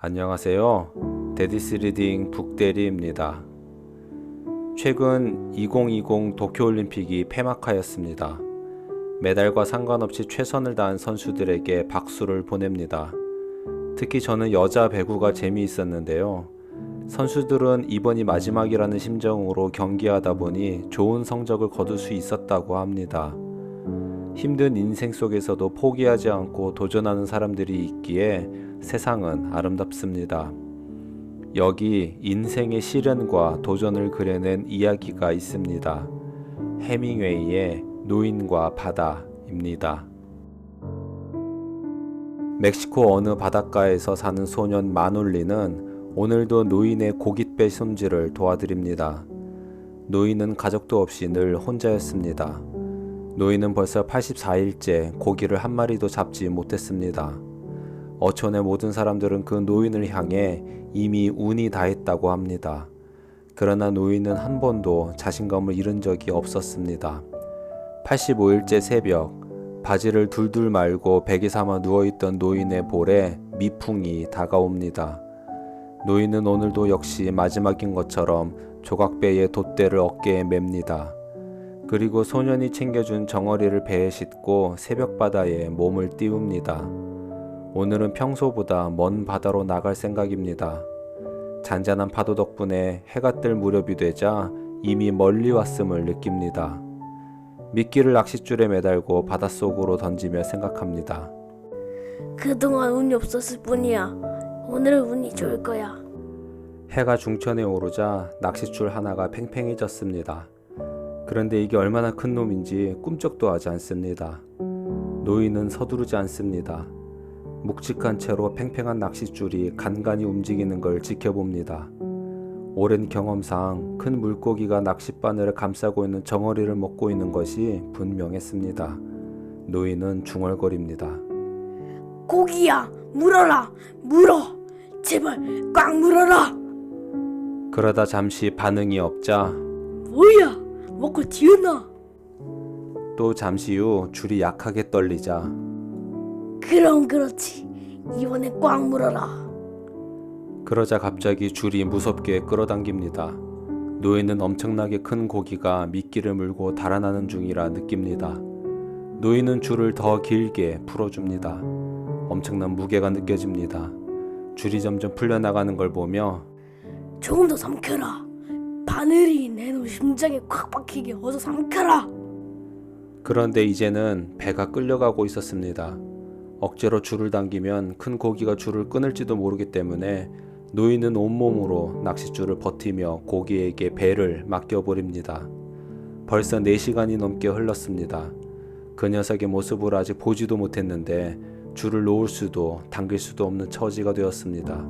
안녕하세요. 데디스 리딩 북대리입니다. 최근 2020 도쿄올림픽이 폐막하였습니다. 메달과 상관없이 최선을 다한 선수들에게 박수를 보냅니다. 특히 저는 여자 배구가 재미있었는데요. 선수들은 이번이 마지막이라는 심정으로 경기하다 보니 좋은 성적을 거둘 수 있었다고 합니다. 힘든 인생 속에서도 포기하지 않고 도전하는 사람들이 있기에 세상은 아름답습니다. 여기 인생의 시련과 도전을 그려낸 이야기가 있습니다. 해밍웨이의 노인과 바다입니다. 멕시코 어느 바닷가에서 사는 소년 마놀리는 오늘도 노인의 고깃배 손질을 도와드립니다. 노인은 가족도 없이 늘 혼자였습니다. 노인은 벌써 84일째 고기를 한 마리도 잡지 못했습니다. 어촌의 모든 사람들은 그 노인을 향해 이미 운이 다했다고 합니다. 그러나 노인은 한 번도 자신감을 잃은 적이 없었습니다. 85일째 새벽, 바지를 둘둘 말고 베개 삼아 누워있던 노인의 볼에 미풍이 다가옵니다. 노인은 오늘도 역시 마지막인 것처럼 조각배의 돛대를 어깨에 맵니다. 그리고 소년이 챙겨준 정어리를 배에 싣고 새벽바다에 몸을 띄웁니다. 오늘은 평소보다 먼 바다로 나갈 생각입니다. 잔잔한 파도 덕분에 해가 뜰 무렵이 되자 이미 멀리 왔음을 느낍니다. 미끼를 낚싯줄에 매달고 바닷속으로 던지며 생각합니다. 그동안 운이 없었을 뿐이야. 오늘은 운이 좋을 거야. 해가 중천에 오르자 낚싯줄 하나가 팽팽해졌습니다. 그런데 이게 얼마나 큰 놈인지 꿈쩍도 하지 않습니다. 노인은 서두르지 않습니다. 묵직한 채로 팽팽한 낚싯줄이 간간히 움직이는 걸 지켜봅니다. 오랜 경험상 큰 물고기가 낚싯바늘을 감싸고 있는 정어리를 먹고 있는 것이 분명했습니다. 노인은 중얼거립니다. 고기야, 물어라, 물어. 제발 꽉 물어라. 그러다 잠시 반응이 없자 뭐야? 먹고 튀었나? 또 잠시 후 줄이 약하게 떨리자 그럼 그렇지. 이번에 꽉 물어라. 그러자 갑자기 줄이 무섭게 끌어당깁니다. 노인은 엄청나게 큰 고기가 미끼를 물고 달아나는 중이라 느낍니다. 노인은 줄을 더 길게 풀어줍니다. 엄청난 무게가 느껴집니다. 줄이 점점 풀려나가는 걸 보며 조금 더 삼켜라. 바늘이 내놈 심장에 콱 박히게 어서 삼켜라. 그런데 이제는 배가 끌려가고 있었습니다. 억지로 줄을 당기면 큰 고기가 줄을 끊을지도 모르기 때문에 노인은 온몸으로 낚싯줄을 버티며 고기에게 배를 맡겨버립니다. 벌써 4시간이 넘게 흘렀습니다. 그 녀석의 모습을 아직 보지도 못했는데 줄을 놓을 수도 당길 수도 없는 처지가 되었습니다.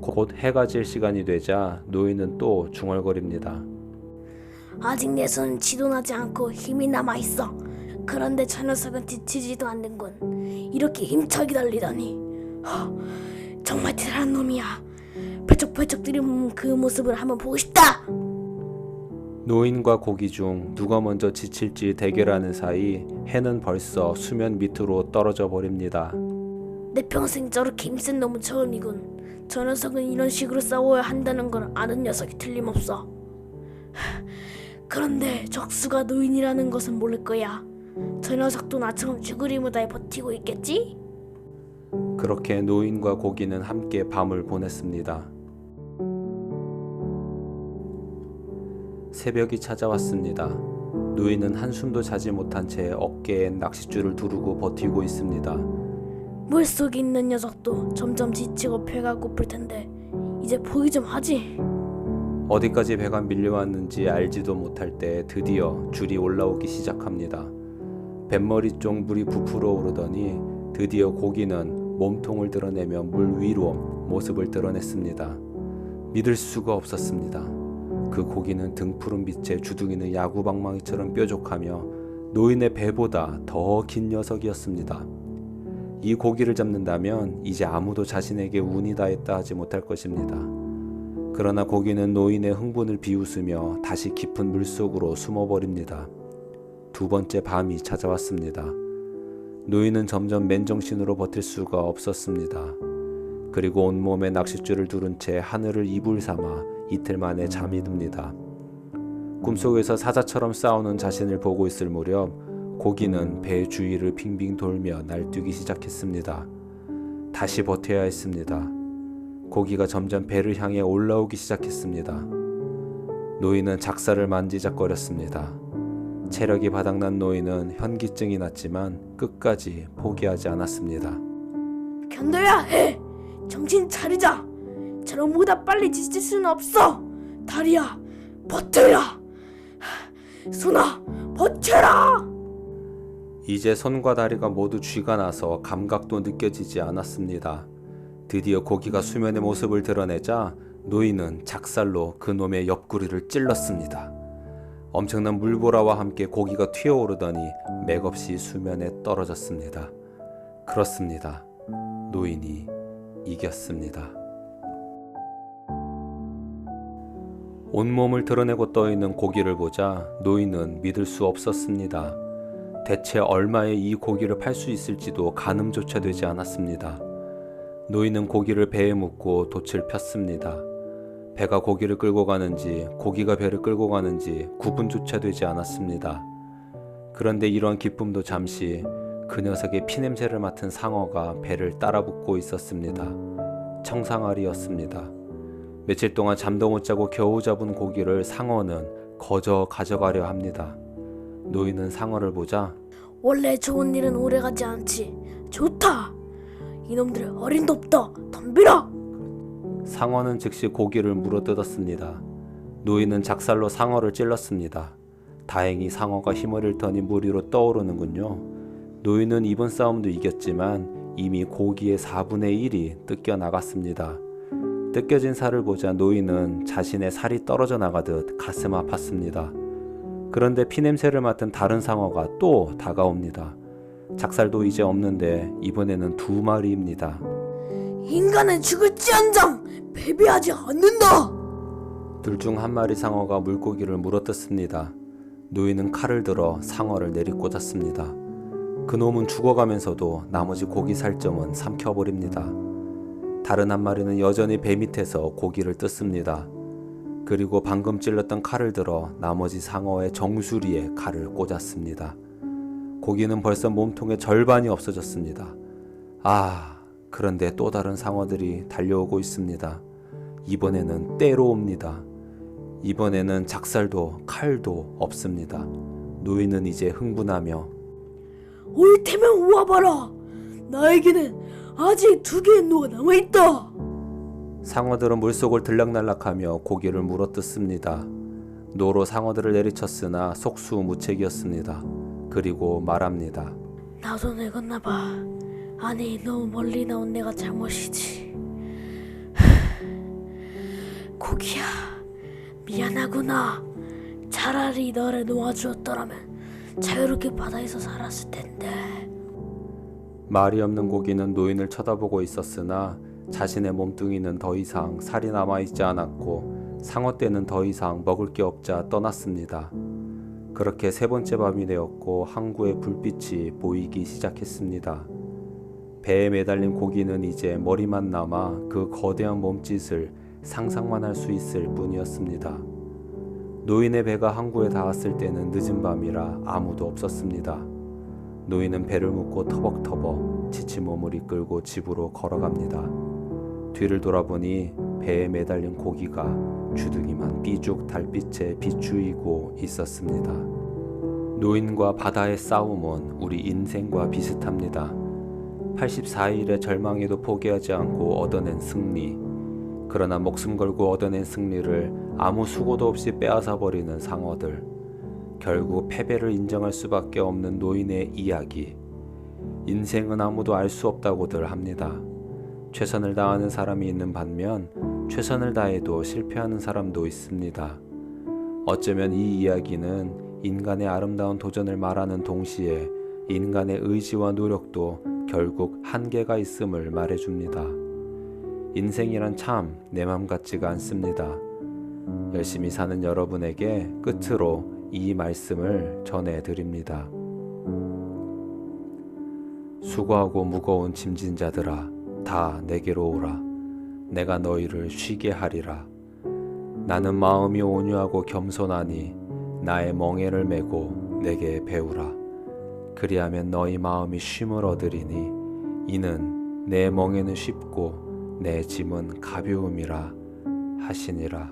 곧 해가 질 시간이 되자 노인은 또 중얼거립니다. 아직 내 손은 지도 나지 않고 힘이 남아 있어. 그런데 저 녀석은 지치지도 않는군. 이렇게 힘차게 달리다니. 허, 정말 대단한 놈이야. 벌쩍벌쩍 뛰는 그 모습을 한번 보고 싶다. 노인과 고기 중 누가 먼저 지칠지 대결하는 사이 해는 벌써 수면 밑으로 떨어져 버립니다. 내 평생 저렇게 힘센 놈은 처음이군. 저 녀석은 이런 식으로 싸워야 한다는 걸 아는 녀석이 틀림없어. 하, 그런데 적수가 노인이라는 것은 모를 거야. 저 녀석도 나처럼 쥐구리 무다에 버티고 있겠지? 그렇게 노인과 고기는 함께 밤을 보냈습니다. 새벽이 찾아왔습니다. 노인은 한숨도 자지 못한 채 어깨엔 낚싯줄을 두르고 버티고 있습니다. 물속에 있는 녀석도 점점 지치고 배가 고플 텐데 이제 포기 좀 하지. 어디까지 배가 밀려왔는지 알지도 못할 때 드디어 줄이 올라오기 시작합니다. 뱃머리 쪽 물이 부풀어 오르더니 드디어 고기는 몸통을 드러내며 물 위로 모습을 드러냈습니다. 믿을 수가 없었습니다. 그 고기는 등푸른 빛에 주둥이는 야구방망이처럼 뾰족하며 노인의 배보다 더 긴 녀석이었습니다. 이 고기를 잡는다면 이제 아무도 자신에게 운이 다했다 하지 못할 것입니다. 그러나 고기는 노인의 흥분을 비웃으며 다시 깊은 물속으로 숨어버립니다. 두 번째 밤이 찾아왔습니다. 노인은 점점 맨정신으로 버틸 수가 없었습니다. 그리고 온몸에 낚싯줄을 두른 채 하늘을 이불 삼아 이틀 만에 잠이 듭니다. 꿈속에서 사자처럼 싸우는 자신을 보고 있을 무렵 고기는 배 주위를 빙빙 돌며 날뛰기 시작했습니다. 다시 버텨야 했습니다. 고기가 점점 배를 향해 올라오기 시작했습니다. 노인은 작사를 만지작거렸습니다. 체력이 바닥난 노인은 현기증이 났지만 끝까지 포기하지 않았습니다. 견뎌야 해. 정신 차리자. 저런보다 빨리 지칠 수는 없어. 다리야, 버텨라. 손아, 버텨라. 이제 손과 다리가 모두 쥐가 나서 감각도 느껴지지 않았습니다. 드디어 고기가 수면의 모습을 드러내자 노인은 작살로 그 놈의 옆구리를 찔렀습니다. 엄청난 물보라와 함께 고기가 튀어오르더니 맥없이 수면에 떨어졌습니다. 그렇습니다. 노인이 이겼습니다. 온몸을 드러내고 떠있는 고기를 보자 노인은 믿을 수 없었습니다. 대체 얼마에 이 고기를 팔 수 있을지도 가늠조차 되지 않았습니다. 노인은 고기를 배에 묻고 돛을 폈습니다. 배가 고기를 끌고 가는지 고기가 배를 끌고 가는지 구분조차 되지 않았습니다. 그런데 이런 기쁨도 잠시 그 녀석의 피냄새를 맡은 상어가 배를 따라붙고 있었습니다. 청상아리였습니다. 며칠 동안 잠도 못 자고 겨우 잡은 고기를 상어는 거저 가져가려 합니다. 노인은 상어를 보자 원래 좋은 일은 오래가지 않지. 좋다. 이놈들 어림도 없다. 덤비라. 상어는 즉시 고기를 물어뜯었습니다. 노인은 작살로 상어를 찔렀습니다. 다행히 상어가 힘을 잃더니 물 위로 떠오르는군요. 노인은 이번 싸움도 이겼지만 이미 고기의 4분의 1이 뜯겨 나갔습니다. 뜯겨진 살을 보자 노인은 자신의 살이 떨어져 나가듯 가슴 아팠습니다. 그런데 피냄새를 맡은 다른 상어가 또 다가옵니다. 작살도 이제 없는데 이번에는 두 마리입니다. 인간은 죽을지언정 패배하지 않는다. 둘 중 한 마리 상어가 물고기를 물어뜯습니다. 노인은 칼을 들어 상어를 내리꽂았습니다. 그놈은 죽어가면서도 나머지 고기 살점은 삼켜버립니다. 다른 한 마리는 여전히 배 밑에서 고기를 뜯습니다. 그리고 방금 찔렀던 칼을 들어 나머지 상어의 정수리에 칼을 꽂았습니다. 고기는 벌써 몸통의 절반이 없어졌습니다. 아, 그런데 또 다른 상어들이 달려오고 있습니다. 이번에는 때로 옵니다. 이번에는 작살도 칼도 없습니다. 노인은 이제 흥분하며 올 테면 오와봐라. 나에게는 아직 두 개의 노가 남아있다. 상어들은 물속을 들락날락하며 고기를 물어뜯습니다. 노로 상어들을 내리쳤으나 속수무책이었습니다. 그리고 말합니다. 나도 늙었나 봐. 아니 너무 멀리 나온 내가 잘못이지. 고기야 미안하구나. 차라리 너를 놓아주었더라면 자유롭게 바다에서 살았을 텐데. 말이 없는 고기는 노인을 쳐다보고 있었으나 자신의 몸뚱이는 더 이상 살이 남아있지 않았고 상어 떼는 더 이상 먹을 게 없자 떠났습니다. 그렇게 세 번째 밤이 되었고 항구의 불빛이 보이기 시작했습니다. 배에 매달린 고기는 이제 머리만 남아 그 거대한 몸짓을 상상만 할 수 있을 뿐이었습니다. 노인의 배가 항구에 닿았을 때는 늦은 밤이라 아무도 없었습니다. 노인은 배를 묶고 터벅터벅 지친 몸을 이끌고 집으로 걸어갑니다. 뒤를 돌아보니 배에 매달린 고기가 주둥이만 삐죽 달빛에 비추이고 있었습니다. 노인과 바다의 싸움은 우리 인생과 비슷합니다. 84일의 절망에도 포기하지 않고 얻어낸 승리. 그러나 목숨 걸고 얻어낸 승리를 아무 수고도 없이 빼앗아 버리는 상어들. 결국 패배를 인정할 수밖에 없는 노인의 이야기. 인생은 아무도 알 수 없다고들 합니다. 최선을 다하는 사람이 있는 반면 최선을 다해도 실패하는 사람도 있습니다. 어쩌면 이 이야기는 인간의 아름다운 도전을 말하는 동시에 인간의 의지와 노력도 결국 한계가 있음을 말해줍니다. 인생이란 참 내 맘 같지가 않습니다. 열심히 사는 여러분에게 끝으로 이 말씀을 전해드립니다. 수고하고 무거운 짐진 자들아 다 내게로 오라 내가 너희를 쉬게 하리라. 나는 마음이 온유하고 겸손하니 나의 멍에를 메고 내게 배우라. 그리하면 너희 마음이 쉼을 얻으리니 이는 내 멍에는 쉽고 내 짐은 가벼움이라 하시니라.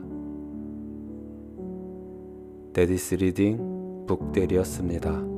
데디스 리딩 북대리였습니다.